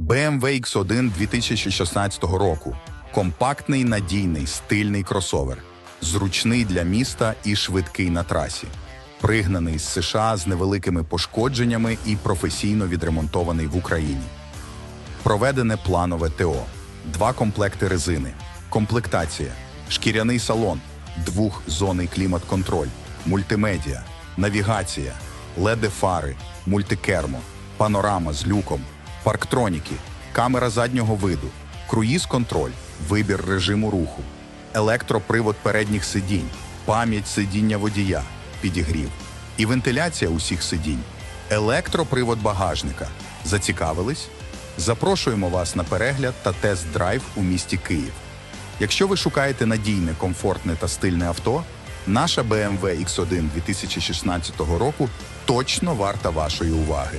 BMW X1 2016 року. Компактний, надійний, стильний кросовер. Зручний для міста і швидкий на трасі. Пригнаний з США з невеликими пошкодженнями і професійно відремонтований в Україні. Проведене планове ТО, два комплекти резини, комплектація, шкіряний салон, двохзонний клімат-контроль, мультимедіа, навігація, леди фари, мультикермо, панорама з люком, парктроніки, камера заднього виду, круїз-контроль, вибір режиму руху, електропривод передніх сидінь, пам'ять сидіння водія, підігрів і вентиляція усіх сидінь, електропривод багажника. Зацікавились? Запрошуємо вас на перегляд та тест-драйв у місті Київ. Якщо ви шукаєте надійне, комфортне та стильне авто, наша BMW X1 2016 року точно варта вашої уваги.